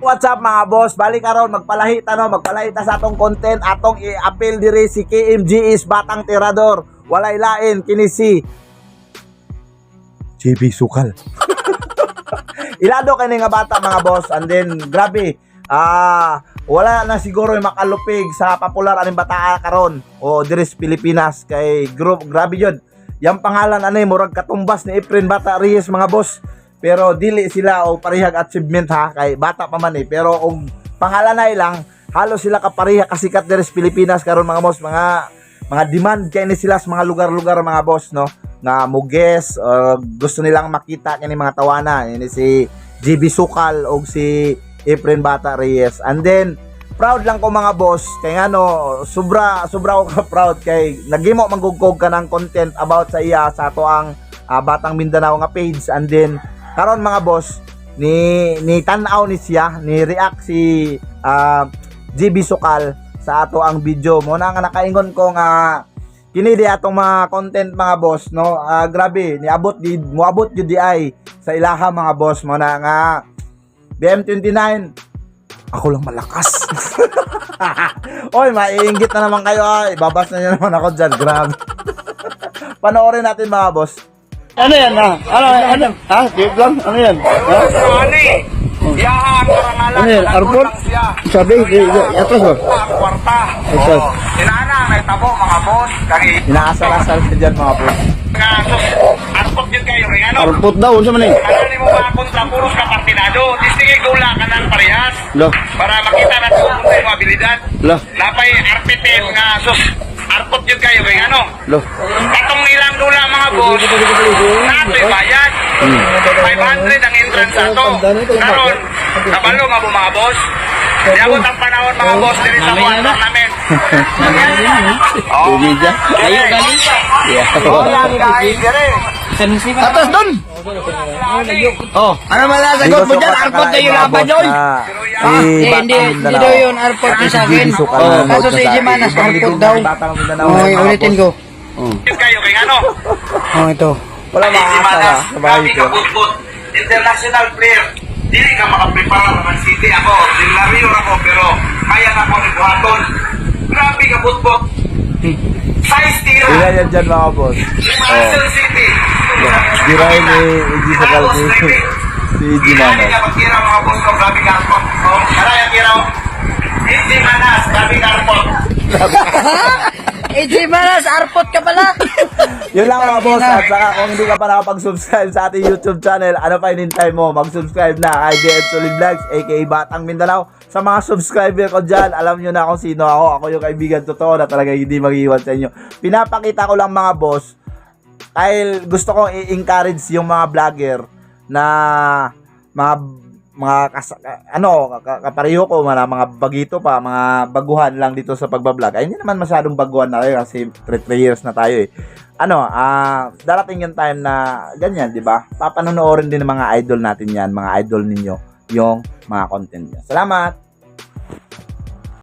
What's up mga boss? Balik karon magpalahit ano, magpalahit ta sa atong content atong i-appeal diri si KMG is Batang Tirador. Walay lain kini si JB Sukal. Ilado kani nga bata mga boss and then grabe ah wala na siguro yung makalupig sa popular aning bata karon o diri sa Pilipinas kay group grabe yun. Yang pangalan ano murag katumbas ni Efren Bata Reyes mga boss. Pero dili sila o parihag achievement ha? Kay bata pa man eh. Pero og pangalan na lang halos sila kapariha kasikat diri sa Pilipinas karon mga boss. Mga mga demand kay ni sila sa mga lugar-lugar mga boss no? Nga muges uh, gusto nilang makita kini mga tawana ini si GB Sukal og si Efren Bata Reyes. And then proud lang ko mga boss. Kay nga no sobra sobra ko ka proud. Kay nagimo manggugkog ka ng content about sa iya sa ato ang ah, Batang Mindanao nga page. And then karon mga boss ni ni tan-aw ni siya ni react si GB Sukal sa ato ang video mo na nga nakaingon ko nga kini atong mga content mga boss no Ah, grabe niabot di moabot jud di ay sa ilaha mga boss mo na nga BM29 ako lang malakas Oy, maiinggit na naman kayo ay. Babas na naman ako dyan. Grabe. Panoorin natin mga boss. Ano yan ha? Ano, ano? Ha? Game lang? Ano yan? Ha? Ani, yaha ang karangalan. Ano yan? Arbor? siya. Sabi, di- di- atras oh. Kwarta. Ito. Oo. Inana, may tabo mga boss. Inaasal-asal ka dyan mga boss. arpot yun kayo rin. Ano? Arpot daw, unsa man eh. Ano ni mo mga punta, puros ka partinado. Distige gula ka ng parehas. Lo, Para makita na ito kung sa'yo abilidad. lo, Napay RPTM nga, sus, arpot yun kayo rin. Ano? lo. Katong nilang Nato bayad. 500 ang entrance ato. Karon, kabalo nga po mga boss. Diabot ang panahon mga boss diri sa buwan namin. Oh. Ayo gali. Oh, yan guys, dire. Atras doon! Oh, ano man lang sagot mo dyan? Arpot na yung laban doon! Si Eh, Batang hindi, hindi Mindanao. daw yun arpot sa akin. Oh, kaso sa Jimanas, ibang arpot daw. Okay, ulitin ko. Yun kayo kay ano? Oh, ito. Wala ha. Sa bahay ko. ka. International player. Dili ka makaprepara ng City ako. Silario ako pero kaya na ako ni Buhaton. Grabe ka putput. Size tira. Ilan yan dyan mga boss. Manchester City. Diray ni Iggy Sakal si si Iggy Manas. na pagkira mga boss ko, grabe karpot. Oh, karaya kira. Hindi manas, grabe karpot. Eh, Jimanas, arpot ka pala. Yun lang mga boss. At saka kung hindi ka pa nakapag-subscribe sa ating YouTube channel, ano pa inintay mo? Mag-subscribe na kay DN Solid Vlogs, aka Batang Mindanao. Sa mga subscriber ko dyan, alam nyo na kung sino ako. Ako yung kaibigan totoo na talaga hindi mag-iwan sa inyo. Pinapakita ko lang mga boss, dahil gusto kong i-encourage yung mga vlogger na mga mga kas, ano ka- kapareho ko mga mga bagito pa mga baguhan lang dito sa pagbablog. Ay hindi naman masyadong baguhan na tayo kasi 3 years na tayo eh. Ano ah darating yung time na ganyan di ba? Papanonoorin din ng mga idol natin yan mga idol ninyo yung mga content niya. Salamat